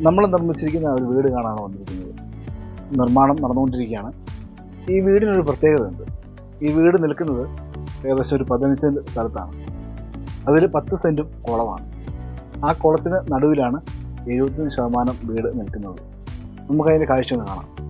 നമ്മൾ നിർമ്മിച്ചിരിക്കുന്ന ഒരു വീട് കാണാനാണ് വന്നിരിക്കുന്നത്. നിർമ്മാണം നടന്നുകൊണ്ടിരിക്കുകയാണ്. ഈ വീടിനൊരു പ്രത്യേകതയുണ്ട് ഈ വീട് നിൽക്കുന്നത് ഏകദേശം ഒരു പതിനഞ്ച് സ്ഥലത്താണ്. അതിൽ പത്ത് സെന്റും കുളമാണ്. ആ കുളത്തിന് നടുവിലാണ് എഴുപത്തഞ്ച് ശതമാനം വീട് നിൽക്കുന്നത്. നമുക്കതിന്റെ കാഴ്ച ഒന്ന് കാണാം.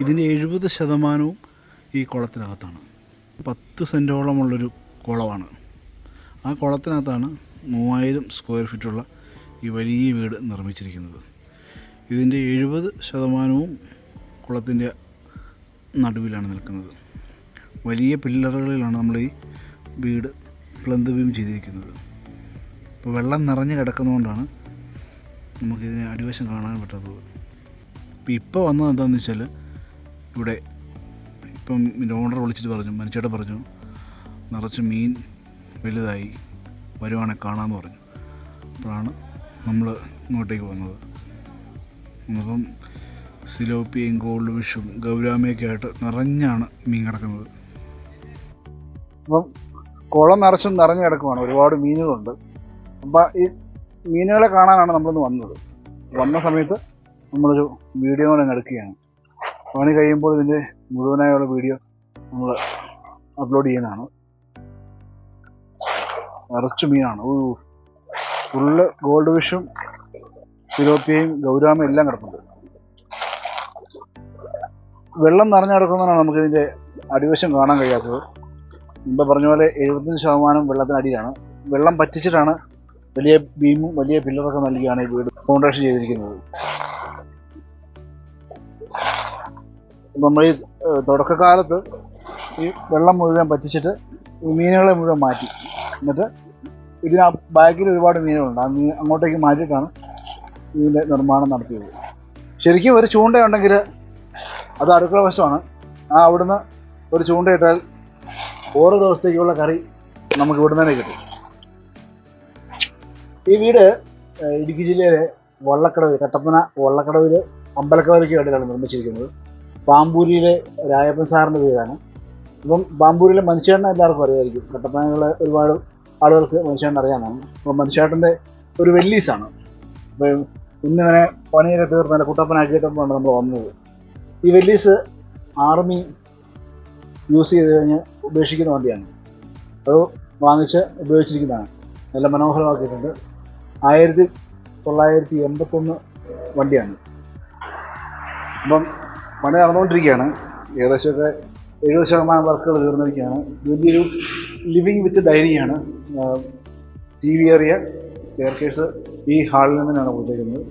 ഇതിന്റെ എഴുപത് ശതമാനവും ഈ കുളത്തിനകത്താണ്. പത്ത് സെന്റോളമുള്ളൊരു കുളമാണ്. ആ കുളത്തിനകത്താണ് മൂവായിരം സ്ക്വയർ ഫീറ്റുള്ള ഈ വലിയ വീട് നിർമ്മിച്ചിരിക്കുന്നത്. ഇതിന്റെ എഴുപത് ശതമാനവും കുളത്തിന്റെ നടുവിലാണ് നിൽക്കുന്നത്. വലിയ പില്ലറുകളിലാണ് നമ്മൾ ഈ വീട് പ്ലന്ത് ബീം ചെയ്തിരിക്കുന്നത്. ഇപ്പോൾ വെള്ളം നിറഞ്ഞ് കിടക്കുന്നതുകൊണ്ടാണ് നമുക്കിതിനെ അടിവശം കാണാൻ പറ്റാത്തത്. ഇപ്പോൾ ഇപ്പോൾ വന്നത് എന്താണെന്ന് വെച്ചാൽ ഇവിടെ ഇപ്പം ഇതിന്റെ ഓണർ വിളിച്ചിട്ട് പറഞ്ഞു മനുഷ്യയുടെ പറഞ്ഞു നിറച്ച് മീൻ വലുതായി വരുവാണെ കാണാമെന്ന് പറഞ്ഞു. അപ്പോഴാണ് നമ്മൾ ഇങ്ങോട്ടേക്ക് വന്നത്. അപ്പം സിലോപ്പിയും ഗോൾഡ് ഫിഷും ഗൗരാമയൊക്കെ ആയിട്ട് നിറഞ്ഞാണ് മീൻ കിടക്കുന്നത്. അപ്പം കുളം നിറച്ചും നിറഞ്ഞു കിടക്കുവാണ്. ഒരുപാട് മീനുകളുണ്ട്. അപ്പം ഈ മീനുകളെ കാണാനാണ് നമ്മളിന്ന് വന്നത്. വന്ന സമയത്ത് നമ്മളൊരു വീഡിയോ കൂടെ എടുക്കുകയാണ്. പണി കഴിയുമ്പോൾ ഇതിന്റെ മുഴുവനായുള്ള വീഡിയോ നമ്മൾ അപ്ലോഡ് ചെയ്യുന്നതാണ്. നിറച്ചു മീനാണ്. ഫുള്ള് ഗോൾഡ് ഫിഷും സിലോപ്പിയയും ഗൗരാമയും എല്ലാം കിടപ്പുണ്ട്. വെള്ളം നിറഞ്ഞു കിടക്കുന്നതാണ് നമുക്കിതിന്റെ അടിവശം കാണാൻ കഴിയാത്തത്. മുമ്പ് പറഞ്ഞ പോലെ എഴുപത്തഞ്ച് ശതമാനം വെള്ളത്തിനടിയിലാണ് വെള്ളം പറ്റിച്ചിട്ടാണ് വലിയ ബീമും വലിയ പില്ലറൊക്കെ നൽകിയാണ് ഈ വീട്. ഫൗണ്ടേഷൻ ചെയ്തിരിക്കുന്നത്. നമ്മൾ ഈ തുടക്കകാലത്ത് ഈ വെള്ളം മുഴുവൻ പറ്റിച്ചിട്ട് ഈ മീനുകളെ മുഴുവൻ മാറ്റി. എന്നിട്ട് ഇതിന് ബാക്കിൽ ഒരുപാട് മീനുകളുണ്ട്. ആ മീൻ അങ്ങോട്ടേക്ക് മാറ്റിയിട്ടാണ് ഇതിന്റെ നിർമ്മാണം നടത്തിയത്. ശരിക്കും ഒരു ചൂണ്ടയുണ്ടെങ്കിൽ അത് അടുക്കള വശമാണ്. ആ അവിടുന്ന് ഒരു ചൂണ്ടയിട്ടാൽ ഓരോ ദിവസത്തേക്കുള്ള കറി നമുക്ക് ഇവിടെ തന്നെ കിട്ടും. ഈ വീട് ഇടുക്കി ജില്ലയിലെ വള്ളക്കടവ് കട്ടപ്പന വള്ളക്കടവിൽ അമ്പലക്കവലയ്ക്ക് വേണ്ടിയിട്ടാണ് നിർമ്മിച്ചിരിക്കുന്നത്. പാമ്പൂരിയിലെ രായപ്പൻ സാറിന്റെ വീടാണ്. ഇപ്പം പാമ്പൂരിലെ മനുഷ്യേട്ടനെ എല്ലാവർക്കും അറിയായിരിക്കും. കട്ടപ്പനകളെ ഒരുപാട് ആളുകൾക്ക് മനുഷ്യേട്ടൻ അറിയാമെന്നാണ് അപ്പം മനുഷ്യേട്ടന്റെ ഒരു വെല്ലീസാണ് അപ്പം ഇന്നിങ്ങനെ പണിയൊക്കെ തീർന്ന് നല്ല കുട്ടപ്പനാക്കിയിട്ടാണ് നമ്മൾ വന്നത്. ഈ വെല്ലീസ് ആർമി യൂസ് ചെയ്ത് കഴിഞ്ഞ് ഉപേക്ഷിക്കുന്ന വണ്ടിയാണ്. അത് വാങ്ങിച്ച് ഉപയോഗിച്ചിരിക്കുന്നതാണ്. നല്ല മനോഹരമാക്കിയിട്ടുണ്ട്. ആയിരത്തി തൊള്ളായിരത്തി എൺപത്തൊന്ന് വണ്ടിയാണ്. അപ്പം പണി നടന്നുകൊണ്ടിരിക്കുകയാണ്. ഏകദേശമൊക്കെ എഴുപത് ശതമാനം വർക്കുകൾ തീർന്നിരിക്കുകയാണ്. വലിയൊരു ലിവിങ് വിത്ത് ഡൈനിങ് ആണ്. T V area staircase ഈ ഹാളിൽ നിന്നാണ് കൊടുത്തേക്കുന്നത്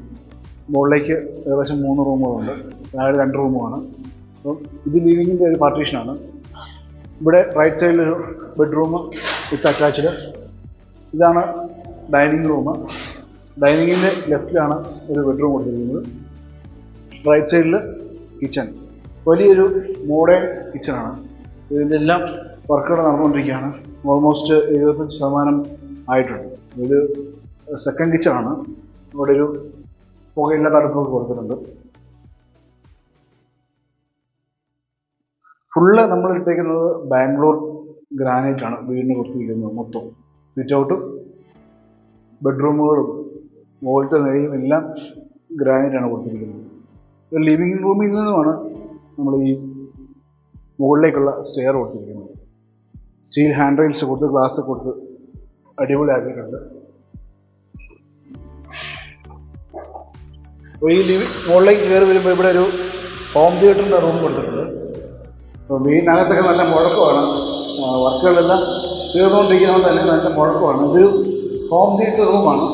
മുകളിലേക്ക് ഏകദേശം മൂന്ന് റൂമുകളുണ്ട്. താഴെ രണ്ട് റൂമുമാണ് അപ്പം ഇത് ലിവിങ്ങിന്റെ ഒരു പാർട്ടീഷനാണ് ഇവിടെ റൈറ്റ് സൈഡിലൊരു ബെഡ്റൂം വിത്ത് അറ്റാച്ച്ഡ് ഇതാണ് ഡൈനിങ് റൂം ഡൈനിങ്ങിന്റെ ലെഫ്റ്റിലാണ് ഒരു ബെഡ്റൂം കൊടുത്തിരിക്കുന്നത്. റൈറ്റ് സൈഡിൽ കിച്ചൺ വലിയൊരു മോഡേൺ കിച്ചണാണ് ഇതിലെല്ലാം വർക്കുകൾ നടന്നുകൊണ്ടിരിക്കുകയാണ്. ഓൾമോസ്റ്റ് എഴുപത്തഞ്ച് ശതമാനം ആയിട്ടുണ്ട്. ഇത് സെക്കൻഡ് കിച്ചണാണ് ഇവിടെ ഒരു പുകയില്ലാത്ത അടുപ്പൊക്കെ കൊടുത്തിട്ടുണ്ട്. ഫുള്ള് നമ്മൾ ഇട്ടേക്കുന്നത് ബാംഗ്ലൂർ ഗ്രാനൈറ്റ് ആണ്. വീടിന് കൊടുത്തിരിക്കുന്നത് മൊത്തം. സിറ്റ് ഔട്ടും ബെഡ്റൂമുകളും മുകളിലത്തെ നിലയും എല്ലാം ഗ്രാനൈറ്റ് ആണ് കൊടുത്തിരിക്കുന്നത്. ലിവിങ് റൂമിൽ നിന്നുമാണ് നമ്മൾ ഈ മുകളിലേക്കുള്ള സ്റ്റെയർ കൊടുത്തിരിക്കുന്നത്. സ്റ്റീൽ ഹാൻഡ് റെയിൽസ് കൊടുത്ത് ഗ്ലാസ് കൊടുത്ത് അടിപൊളിയാക്കിയിട്ടുണ്ട്. ഈ ലിവിങ് മുകളിലേക്ക് കയറി വരുമ്പോൾ ഇവിടെ ഒരു ഹോം തിയേറ്ററിന്റെ റൂം കൊടുത്തിട്ടുണ്ട്. അപ്പോൾ വീടിനകത്തൊക്കെ നല്ല മുഴക്കമാണ്. വർക്കുകളെല്ലാം തീർന്നുകൊണ്ടിരിക്കുന്നതുകൊണ്ട് തന്നെ നല്ല മുഴക്കമാണ്. ഇതൊരു ഹോം തിയേറ്റർ റൂമാണ്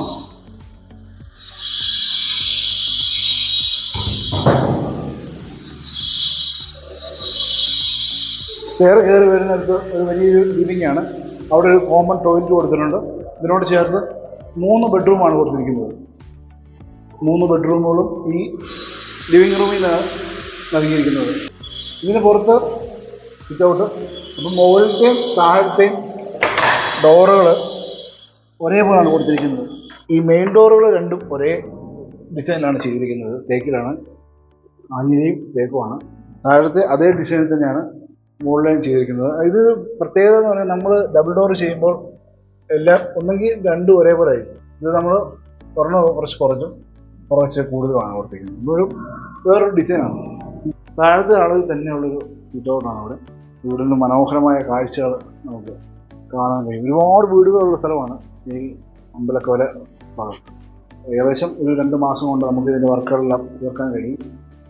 സ്റ്റെയർ കയറി വരുന്നിടത്ത് ഒരു വലിയൊരു ലിവിംഗ് ആണ്. അവിടെ ഒരു കോമൺ ടോയ്ലറ്റ് കൊടുത്തിട്ടുണ്ട്. ഇതിനോട് ചേർത്ത് മൂന്ന് ബെഡ്റൂമാണ് കൊടുത്തിരിക്കുന്നത്. മൂന്ന് ബെഡ്റൂമുകളും ഈ ലിവിംഗ് നിന്നാണ് നൽകിയിരിക്കുന്നത്. ഇതിന് പുറത്ത് സിറ്റ് ഔട്ട് അപ്പം മുകളിലത്തെയും താഴത്തെയും ഡോറുകൾ ഒരേപോലെയാണ് കൊടുത്തിരിക്കുന്നത്. ഈ മെയിൻ ഡോറുകൾ രണ്ടും ഒരേ ഡിസൈനിലാണ് ചെയ്തിരിക്കുന്നത്. തേക്കിലാണ് ആഞ്ഞിലിയും തേക്കുമാണ്. താഴത്തെ അതേ ഡിസൈനിൽ തന്നെയാണ് മുകളിലും ചെയ്തിരിക്കുന്നത്. ഇത് പ്രത്യേകത എന്ന് പറഞ്ഞാൽ നമ്മൾ ഡബിൾ ഡോർ ചെയ്യുമ്പോൾ എല്ലാം ഒന്നെങ്കിൽ രണ്ടും ഒരേപോലെ ആയിരിക്കും. ഇത് നമ്മൾ ഒരെണ്ണം കുറച്ച് കുറച്ചും കുറച്ച് കൂടുതലാണ് കൊടുത്തിരിക്കുന്നത് ഇതൊരു വേറൊരു ഡിസൈനാണ് താഴത്തെ അളവിൽ തന്നെയുള്ളൊരു സിറ്റ് ഔട്ടാണ് അവിടെ. ഇവിടെ നിന്ന് മനോഹരമായ കാഴ്ചകൾ നമുക്ക് കാണാൻ കഴിയും. ഒരുപാട് വീടുകളുള്ള സ്ഥലമാണ് ഈ അമ്പലക്കോല ഭാഗം. ഏകദേശം ഒരു രണ്ട് മാസം കൊണ്ട് നമുക്ക് ഇതിന്റെ വർക്കുകളെല്ലാം തീർക്കാൻ കഴിയും.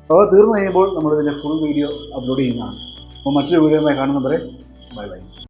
അപ്പോൾ തീർന്നു കഴിയുമ്പോൾ നമ്മളിതിന്റെ ഫുൾ വീഡിയോ അപ്ലോഡ് ചെയ്യുന്നതാണ്. അപ്പോൾ മറ്റൊരു വീഡിയോയുമായി കാണുന്നവരെ ബൈ ബൈ.